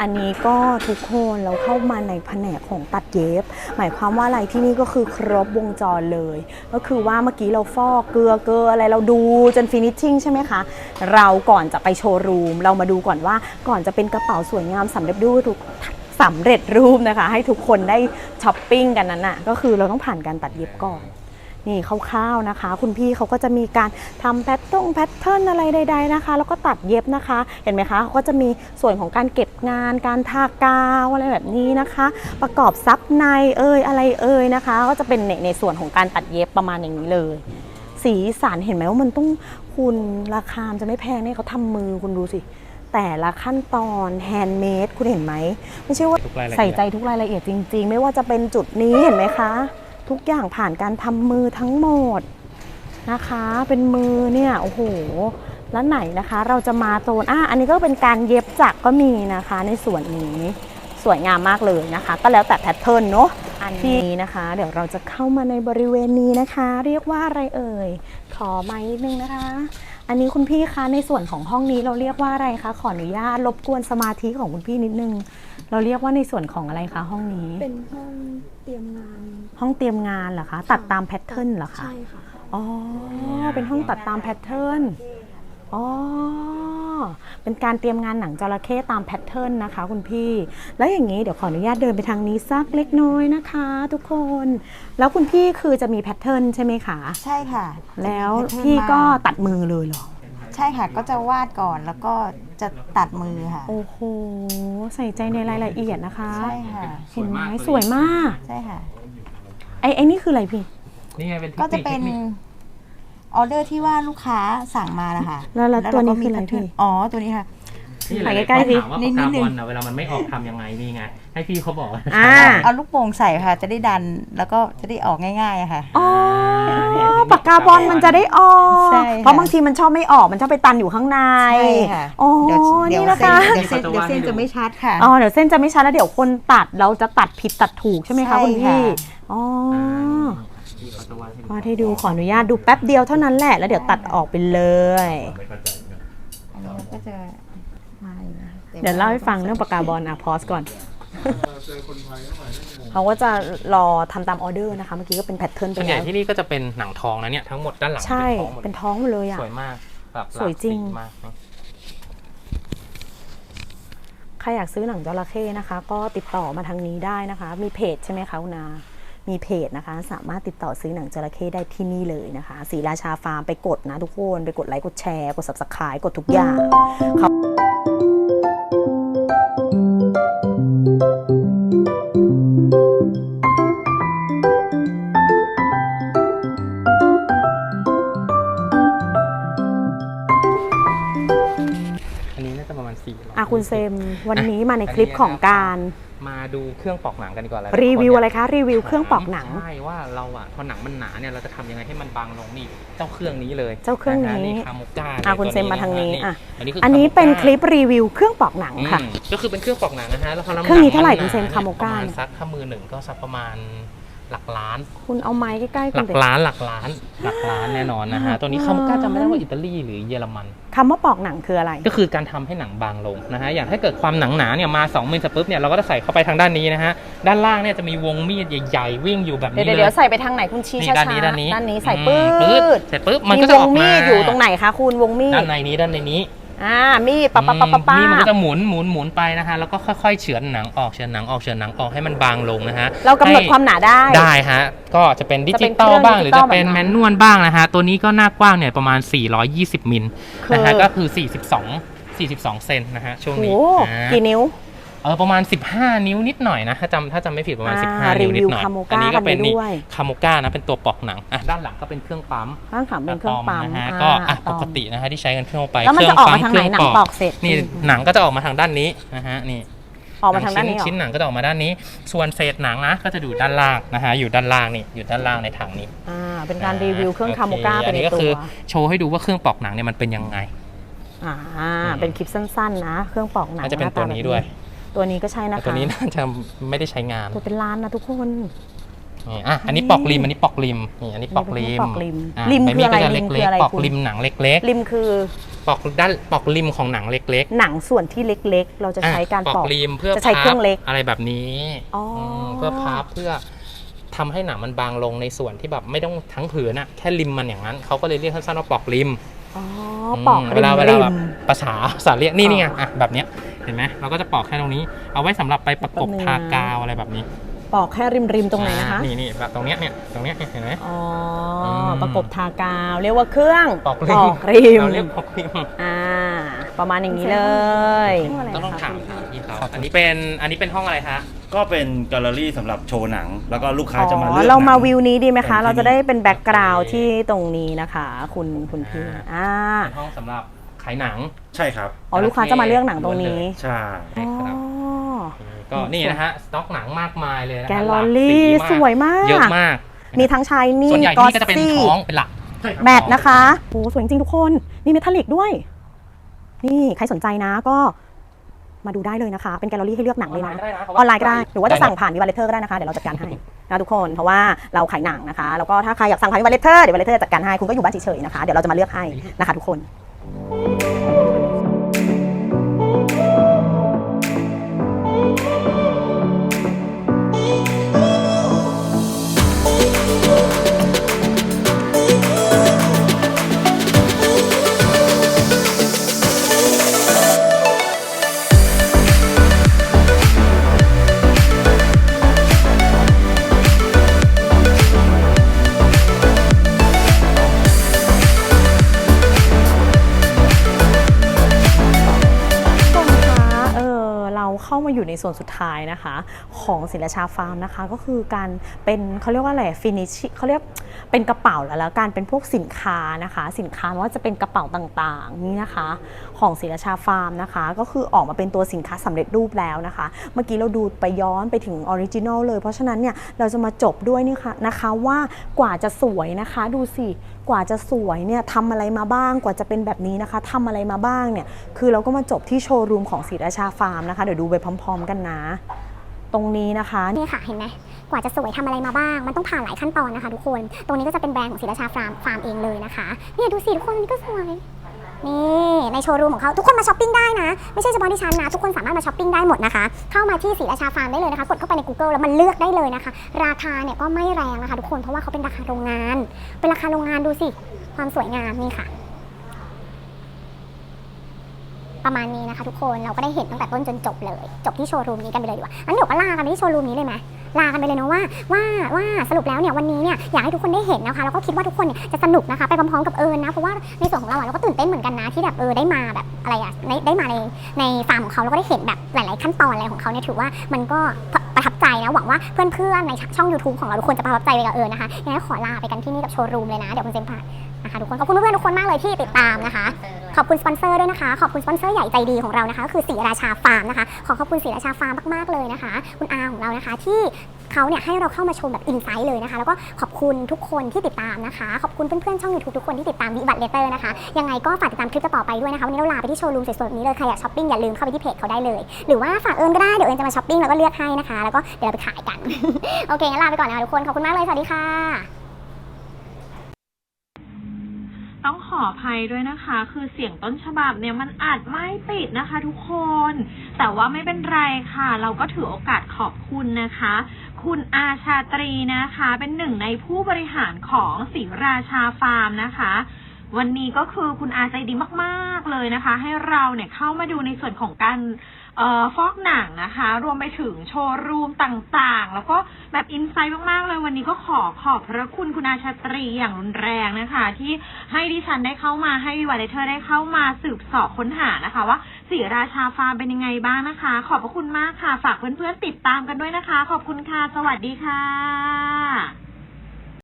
อันนี้ก็ทุกคนเราเข้ามาในแผนกของตัดเย็บ หมายความว่าอะไรที่นี่ก็คือครบวงจรเลย ก็คือว่าเมื่อกี้เราฟอกเกลือเกลืออะไรเราดูจนฟินิชชิ่งใช่ไหมคะ เราก่อนจะไปโชว์รูม เรามาดูก่อนว่าก่อนจะเป็นกระเป๋าสวยงามสำเร็จรูปทุกสำเร็จรูปนะคะ ให้ทุกคนได้ช้อปปิ้งกันนั้นน่ะก็คือเราต้องผ่านการตัดเย็บก่อน นี่คร่าวๆนะคะ คุณพี่เขาก็จะมีการทำแพทตรงแพทเทิร์นอะไรใด ๆนะคะ แล้วก็ตัดเย็บนะคะ เห็นไหมคะเขาก็จะมีส่วนของการเก็บงาน การทากาวอะไรแบบนี้นะคะ ประกอบซับในเอ่ยอะไรเอ่ยนะคะ ก็จะเป็นในในส่วนของการตัดเย็บประมาณอย่างนี้เลย สีสันเห็นไหมว่ามันต้องคุณราคามันจะไม่แพงเนี่ยเขาทำมือคุณดูสิแต่ละขั้นตอนแฮนด์เมดคุณเห็นไหม ไม่ใช่ว่าทุกรายละเอียดใส่ใจทุกรายละเอียดจริง ๆ ไม่ว่าจะเป็นจุดนี้เห็นไหมคะ ทุกอย่างผ่านการทำมือทั้งหมดนะคะ เป็นมือเนี่ยโอ้โหแล้วไหนนะคะ เราจะมาโซนอะอันนี้ก็เป็นการเย็บจักรก็มีนะคะ ในส่วนนี้สวยงามมากเลยนะคะ ก็แล้วแต่แพทเทิร์นเนาะอันนี้นะคะ เดี๋ยวเราจะเข้ามาในบริเวณนี้นะคะ เรียกว่าอะไรเอ่ยขอไม้นิดนึงนะคะ อันนี้คุณพี่คะในส่วนของห้องนี้เราเรียกว่าอะไรคะขออนุญาตรบกวนสมาธิของคุณพี่นิดนึง เราเรียกว่าในส่วนของอะไรคะห้องนี้ เป็นห้องเตรียมงาน ห้องเตรียมงานเหรอคะ ตัดตามแพทเทิร์นเหรอคะ ใช่ค่ะ อ๋อ เป็นห้องตัดตามแพทเทิร์น อ๋อ เป็นการเตรียมงานหนังจระเข้ตามแพทเทิร์นนะคะคุณพี่ แล้วอย่างนี้เดี๋ยวขออนุญาตเดินไปทางนี้สักเล็กน้อยนะคะ ทุกคน แล้วคุณพี่คือจะมีแพทเทิร์นใช่ไหมคะ ใช่ค่ะแล้วจะมีพี่ pattern ก็มาตัดมือเลยเหรอ ใช่ค่ะ ก็จะวาดก่อนแล้วก็ จะตัดมือค่ะ โอ้โห ใส่ใจในรายละเอียดนะคะใช่ค่ะ เห็นไหมสวยมากใช่ค่ะ ไอ้ไอ้นี่คืออะไรพี่ นี่ไงเป็นก็จะเป็นทคคออเดอร์ที่ว่าลูกค้าสั่งมานะคะแล้วแล้วเราตัวนี้ก็คืออะไรมีพี่อ๋อตัวนี้ค่ะนี่ถ่ายหลายๆใกล้ๆสิคนถามว่านิปากดกาๆบอลนะเวลามันไม่ออกทำยังไงนี่ไง ให้พี่เขาบอกอ่าเอาลูกโป่งใส่ค่ะ จะได้ดันแล้วก็จะได้ออกง่ายๆอะค่ะ อ๋อ ปากกาบอลมันจะได้ออก ใช่ค่ะเพราะบางทีมันชอบไม่ออกมันชอบไปตันอยู่ข้างในใช่ค่ะอ๋อเดี๋ยวเดี๋ยวนี่นะเส้นคะเดี๋ยวเส้นเดี๋ยวเส้นจะไม่ชัดค่ะ อ๋อเดี๋ยวเส้นจะไม่ชัดแล้วเดี๋ยวคนตัดเราจะตัดผิดตัดถูกใช่ไหมคะใช่คุณพี่ค่ะ อ๋อพี่เขาจะวาดให้ดูวาดให้ดูขออนุญาตดูแป๊บเดียวเท่านั้นแหละแล้วเดี๋ยวตัดออกไปเลยอันนี้ก็จะมาอย่างนี้ต็มเดี๋ยวเล่าให้ฟังเรื่องปากกาบอลอะพอสก่อนเขา ก็จะรอทำตามออเดอร์นะคะ เมื่อกี้ก็เป็นแพทเทิร์นไปส่วนใหญ่แล้วที่นี่ก็จะเป็นหนังทองนะเนี่ยทั้งหมดด้านหลังใช่ เป็เป็นนทองหมดท้องหมดเลยอะ สวยมากแบบสวยจริง หลากสีมากนะใครอยากซื้อหนังจระเข้นะคะ ก็ติดต่อมาทางนี้ได้นะคะ มีเพจใช่ไหมคะคุณนา มีเพจนะคะ สามารถติดต่อซื้อหนังจระเข้ได้ที่นี่เลยนะคะสีราชาฟาร์มไปกดนะทุกคน ไปกดไลค์กดแชร์ กด subscribe กดทุกอย่างเขา อันนี้น่าจะประมาณสี่ร้อยอะคุณเซมวันนี้มาในคลิปของการมาดูเครื่องปอกหนังกันดีกว่าหลายๆรีวิวคนอะไรเนี่ยคะรีวิวเครื่องปอกหนังใช่ว่าเราอะพอหนังมันหนาเนี่ยเราจะทำยังไงให้มันบางลงนี่เจ้าเครื่องนี้เลย เจ้าเครื่องนี้ะฮะนี่คาโมก้าอะคุณเซมมาทางนี้อะอันนี้คือันนี้เป็นคลิปรีวิวเครื่องปอกหนังอืมค่ะก็คือเป็นเครื่องปอกหนังนะฮะแล้วพอเครื่องนี้เท่าไหร่หคุณเซมนี่ยคาโมก้าประมาณเนี่ยสักถ้ามือหนึ่งก็สักประมาณ หลักล้าน คุณเอาไม้ใกล้ๆหคุลัณกเด็ก ล้านหลักล้านหลักล้านแน่นอนนะฮะตัวนี้คาโมก้าจำไม่ได้ว่าอิตาลีหรือเยอรมัน คำว่าปอกหนังคืออะไร ก็คือการทำให้หนังบางลงนะฮะ อย่างถ้าเกิดความหนังหนาเนี่ยมา2มิลปุ๊บเนี่ยเราก็จะใส่เข้าไปทางด้านนี้นะฮะ ด้านล่างเนี่ยจะมีวงมีดใหญ่ ๆ วิ่งอยู่แบบเดี๋ยวนี้เดี๋ยวเลเดี๋ยวยใส่ไปทางไหนคุณชี้นี่ช้าด้านนี้ด้านนี้ด้านนี้ใส่อืมปื๊ปึ๊ดเสร็จปุ๊บมันก็จะวอองกมีมาดอยู่ตรงไหนคะคุณวงมีดด้านในนี้ด้านในนี้ อ่ามีดปั๊บปั๊บปั๊บปั๊บอืมนี่มันก็ปั๊จะบหมุนหมุนหมุนไปนะฮะแล้วก็ค่อยๆเฉือนหนังออกเฉือนหนังออกเฉือนหนังออกให้มันบางลงนะฮะเรากำหนดให้ความหนาได้ ได้ฮะ ก็จะเป็นดิจะเป็จินตอลเครื่องบ้าง หรือดิจิตอจะลเป็นแบบแมนั้นนนวลบ้างนะฮะ ตัวนี้ก็หน้ากว้างเนี่ยประมาณ 420 มิลคือนะฮะ ก็คือ 42 42 เซนนะฮะช่วงโอ้นี้โหอ่า กี่นิ้ว เออประมาณ 15 นิ้วนิดหน่อยนะถ้าจำถ้าจำไม่ผิดประมาณ อ่า15 นิ้วนิดหน่อย รีวิว Kamoga อันี้ก็เป็นกันไปนี่ด้วย คาโมก้านะเป็นตัวปอกหนังอะด้านหลังก็เป็นเครื่องปั๊มข้างขางเป็นเครื่องปั๊มนะฮะอ่าก็อะอะปกตินะฮะที่ใช้กันทั่วไปแล้วมันจะออกมาทางไหนเครื่หนังปอกเสร็จนี่หนังก็จะออกมาทางด้านนี้นะฮะนี่ ออกมาทางด้านนี้เหรชิ้นอหนังก็จะออกมาด้านนี้ ส่วนเศษหนังนะก็จะอยู่ด้านล่างนะฮะ อยู่ด้านล่างนี่ อยู่ด้านล่างในถังนี้อ่า เป็นการรีวิวเครื่องคาโมก้าโอไปอันในนี้ก็ตัคือว โชว์ให้ดูว่าเครื่องปอกหนังเนี่ยมันเป็นยังไง อ่า เป็นคลิปสั้นๆนะ เครื่องปอกหนังน่าจะเป็นหาาตัวนี้ด้วย ตัวนี้ก็ใช่นะแต่คะตัวนี้น่าจะไม่ได้ใช้งานตัวเป็นล้านนะทุกคนนี่อะอันนี้ปอกริมอันนี้ปอกริมนี่อันนี้ปอกริมปอกริมอะริมใบคืออะไรก็จะริมเล็คืกออะไรๆปอกคุณริมหนังเล็กริมคือปอกด้านปอกริมของหนังเล็กหนังส่วนที่เล็ก ๆ เราๆจะใช้การอะปอกริมเพื่อจะใช้เครื่องเล็กพับอะไรแบบนี้อ๋ออืมเพื่อพับเพื่อทำให้หนังมันบางลงในส่วนที่แบบไม่ต้องทั้งผืนอะแค่ริมมันอย่างนั้นเขาก็เลยเรียกสั้นๆว่าปอกริมอ๋อมปอกเวริลามเวลาริแบบมภาษาภาษาเรียกนี่อ๋อนี่ไงอะแบบเนี้ย เห็นไหมเราก็จะปอกแค่ตรงนี้ เอาไว้สำหรับไปประกบแป๊บนึงทากาวอะไรแบบนี้ ปอกแค่ริมริมๆตรงไหนนะคะอ่านี่นี่แบบตรงเนี้ยเนี่ยตรงเนี้ยเห็นไหมอ๋ออมประกบทากาว เรียกว่าเครื่องปอกริมริมเราเรียกปอกริมอ่าประมาณอย่างนี้เลยต้องลองถามถามพี่เขาอันนี้เป็นอันนี้เป็นห้องอะไรคะก็เป็นแกลเลอรี่สำหรับโชว์หนัง แล้วก็ลูกค้าอ๋จะมาอเลือกเรามาหนังวิวนี้ดีไหมคะเป็นที่เราจะได้เป็นแบ็กกราวด์โอเคที่ตรงนี้นะคะ คุณคุณพี่อ่าอ่าเป็นห้องสำหรับขายหนัง ใช่ครับอ๋อลูกค้าจะมาเลือกหนังตรงนี้ ใช่ใช่ครับอ๋อก็นี่นะฮะสต็อกหนังมากมายเลยนะแกฮะลหเลลาอกรี่สีสวยมาก เยอะมาก มีทั้งชายนี่ส่วนใหญ่กอที่นี่ก็จะเป็นซี่ท้องเป็นหลักแมทนะคะโอ้สวยจริงๆทุกคน มีเมทัลลิกด้วย นี่ใครสนใจนะก็มาดูได้เลยนะคะ เป็นแกลเลอรี่ให้เลือกหนังเลยนะ ออนไลน์ก็ได้ หรือว่าจะสั่งผ่านวิวาเลเตอร์ก็ได้นะคะ เดี๋ยวเราจัดการให้นะทุกคน เพราะว่าเราขายหนังนะคะ แล้วก็ถ้าใครอยากสั่งผ่านวิวาเลเตอร์ เดี๋ยววิวาเลเตอร์จัดการให้ คุณก็อยู่บ้านเฉยๆนะคะ เดี๋ยวเราจะมาเลือกให้นะคะทุกคน เข้ามาอยู่ในส่วนสุดท้ายนะคะ ของศิลชาฟาร์มนะคะ ก็คือการเป็นเขาเรียกว่าอะไรฟินิชเขาเรียก เป็นกระเป๋าแล้วแล้วการเป็นพวกสินค้านะคะ สินค้าไม่ว่าจะเป็นกระเป๋าต่างๆนี่นะคะ ของศิลชาฟาร์มนะคะ ก็คือออกมาเป็นตัวสินค้าสำเร็จรูปแล้วนะคะ เมื่อกี้เราดูไปย้อนไปถึงออริจินอลเลยเพราะฉะนั้นเนี่ยเราจะมาจบด้วยนี่ค่ะนะคะว่ากว่าจะสวยนะคะดูสิกว่าจะสวยเนี่ยทำอะไรมาบ้างกว่าจะเป็นแบบนี้นะคะทำอะไรมาบ้างเนี่ยคือเราก็มาจบที่โชว์รูมของศรีราชาฟาร์มนะคะ เดี๋ยวดูไปพร้อม ๆ กันนะ ตรงนี้นะคะ นี่ค่ะเห็นไหมกว่าจะสวยทำอะไรมาบ้าง มันต้องผ่านหลายขั้นตอนนะคะทุกคน ตรงนี้ก็จะเป็นแบรนด์ของศิลาชาฟาร์มฟาร์มเองเลยนะคะ เนี่ยดูสิทุกคนนนี้ก็สวย นี่ในโชว์รูมของเขาทุกคนมาช้อปปิ้งได้นะ ไม่ใช่เฉพาะดิฉันนะ ทุกคนสามารถมาช้อปปิ้งได้หมดนะคะ เข้ามาที่ศรีราชาฟาร์มได้เลยนะคะ กดเข้าไปใน Google แล้วมันเลือกได้เลยนะคะ ราคาเนี่ยก็ไม่แรงนะคะ ทุกคน เพราะว่าเขาเป็นราคาโรงงาน เป็นราคาโรงงานดูสิ ความสวยงามนี่ค่ะ ประมาณนี้นะคะทุกคนเราก็ได้เห็นตั้งแต่ต้นจนจบเลย จบที่โชว์รูมนี้กันไปเลยดีกว่างั้นเดี๋ยวก็ลากันไปที่โชว์รูมนี้เลยไหมลากันไปเลยเนาะว่าว่าว่าสรุปแล้วเนี่ยวันนี้เนี่ยอยากให้ทุกคนได้เห็นนะคะแล้วก็คิดว่าทุกคนเนี่ยจะสนุกนะคะไปพร้อมๆกับเอิญนะเพราะว่าในส่วนของเราอะเราก็ตื่นเต้นเหมือนกันนะที่แบบเออได้มาแบบอะไรอะได้มาในในฟาร์มของเขาแล้วก็ได้เห็นแบบหลายๆขั้นตอนอะไรของเขาเนี่ยถือว่ามันก็ประทับใจนะหวังว่าเพื่อนๆในช่อง YouTube ของเราทุกคนจะประทับใจไปกับเอิญนะคะยังไงขอลาไปกันที่นี่กับโชว์รูมเลยนะเดี๋ยวคุณเซนพานะคะทุกคนขอบคุณเพื่อนๆทุกคนมากเลยที่ติดตามนะคะ ขอบคุณสปอนเซอร์ด้วยนะคะ ขอบคุณสปอนเซอร์ใหญ่ใจดีของเรานะคะก็คือศรีราชาฟาร์มนะคะ ขอขอบคุณศรีราชาฟาร์มมากๆเลยนะคะ คุณอาของเรานะคะที่เขาเนี่ยให้เราเข้ามาชมแบบอินไซต์เลยนะคะ แล้วก็ขอบคุณทุกคนที่ติดตามนะคะ ขอบคุณเพื่อนๆช่อง YouTube ทุกคนที่ติดตามวิบัติเลเตอร์นะคะ ยังไงก็ฝากติดตามคลิปต่อไปด้วยนะคะ วันนี้เราลาไปที่โชว์รูมสวยๆแบบนี้เลยใครอยากช้อปปิ้งอย่าลืมเข้าไปที่เพจเขาได้เลย หรือว่าฝากเอิญก็ได้ เดี๋ยวเอิญจะมาช้อปปิ้งแล้วก็เลือกให้นะคะ แล้วก็เดี๋ยวเราไปขายกัน โอเคงั้นลาไปก่อนนะคะทุกคน ขอบคุณมากเลย สวัสดีค่ะ ภัยด้วยนะคะ คือเสียงต้นฉบับเนี่ยมันอาจไม่ติดนะคะ ทุกคน แต่ว่าไม่เป็นไรค่ะ เราก็ถือโอกาสขอบคุณนะคะ คุณอาชาตรีนะคะ เป็นหนึ่งในผู้บริหารของสิงราชาฟาร์มนะคะวันนี้ก็คือคุณอาใจดีมากๆเลยนะคะ ให้เราเนี่ยเข้ามาดูในส่วนของการออฟอกหนังนะคะ รวมไปถึงโชว์รูมต่างๆ แล้วก็แบ อินไซต์มากๆเลยวันนี้ก็ขอขอบพระคุณคุณอาชาตรีอย่างรุนแรงนะคะ ที่ให้ดิฉันได้เข้ามาให้วิวาเลเธอร์ได้เข้ามาสืบสอบค้นหานะคะ ว่าสีราชาฟาร์มเป็นยังไงบ้างนะคะ ขอบพระคุณมากค่ะ ฝากเพื่อนๆติดตามกันด้วยนะคะ ขอบคุณค่ะ สวัสดีค่ะ